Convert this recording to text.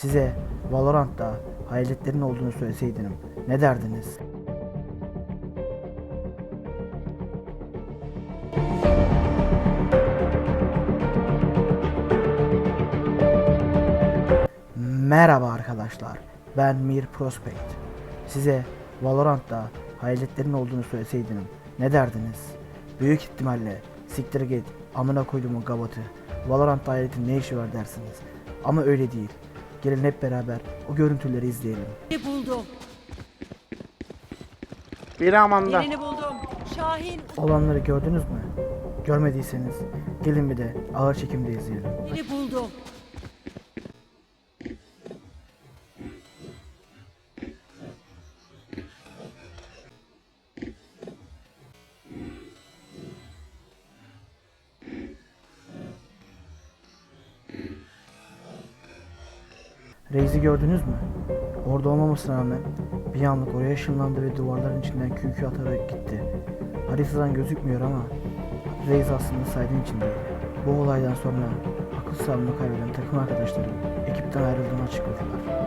Size Valorant'ta hayaletlerin olduğunu söyleseydim ne derdiniz? Merhaba arkadaşlar. Ben Mir Prospect. Size Valorant'ta hayaletlerin olduğunu söyleseydim ne derdiniz? Büyük ihtimalle siktir git amına koyduğumun gavatı. Valorant'ta hayaletin ne işi var dersiniz. Ama öyle değil. Gelin hep beraber o görüntüleri izleyelim. Birini buldum. Biri amanda. Birini buldum. Şahin Olanları gördünüz mü? Görmediyseniz gelin bir de ağır çekimde izleyelim. birini buldum. Reis'i gördünüz mü? Orada olmamasına rağmen bir anlık oraya ışınlandı ve duvarların içinden kükü atarak gitti. Haritadan gözükmüyor ama Reis aslında saydın içindeydi. Bu olaydan sonra akıl sağlığını kaybeden takım arkadaşları ekipten ayrıldığını açıkladılar.